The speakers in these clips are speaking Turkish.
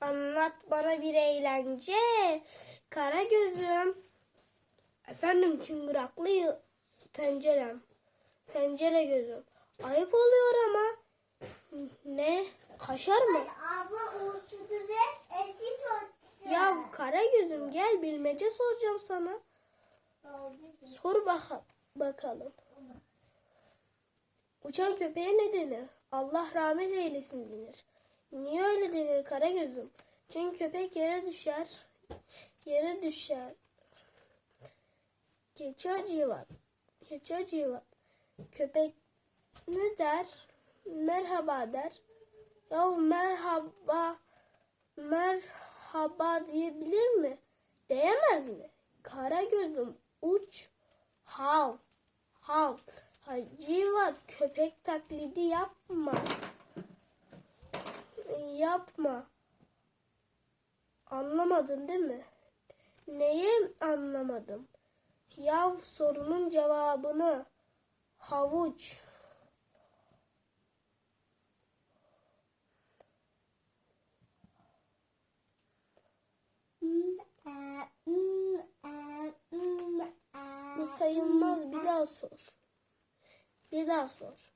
Anlat bana bir eğlence. Kara gözüm. Efendim çıngıraklı tencerem. Tencere gözüm. Ayıp oluyor ama. Ne? Kaşar mı? Abla uçtu ve eti tuttu. Ya kara gözüm gel bilmece soracağım sana. Sor baka- bakalım. Uçan köpeğe ne denir? Allah rahmet eylesin denir. Niye öyle denir kara gözüm? Çünkü köpek yere düşer. Yere düşer. Geçer civat. Geçer civat. Köpek ne der? Merhaba der. Ya merhaba merhaba diyebilir mi? Diyemez mi? Kara gözüm uç hav hav Hacivat köpek taklidi yapma. Yapma. Anlamadın değil mi? Neyi anlamadım? Yav sorunun cevabını havuç. Bu sayılmaz bir daha sor. Bir daha sor.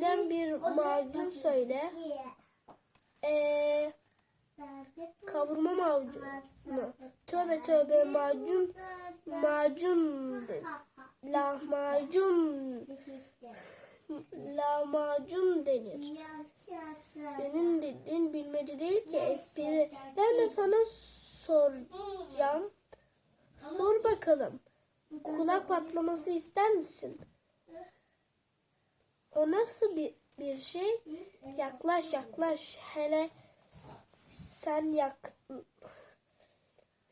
Yenilebilen bir macun söyle. Ee, kavurma macunu. Tövbe tövbe macun macun lahmacun lahmacun denir. Senin dediğin bilmece değil ki espri. Ben de sana soracağım. Sor bakalım. Kulak patlaması ister misin? O nasıl bir, bir şey? Yaklaş yaklaş. Hele sen yak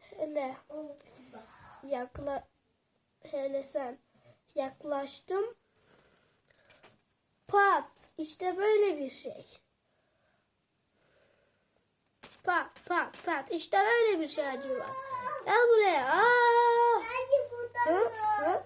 hele yakla hele sen yaklaştım. Pat. İşte böyle bir şey. Pat pat pat. İşte böyle bir şey acaba. Gel buraya. Aa! Hı? Hı?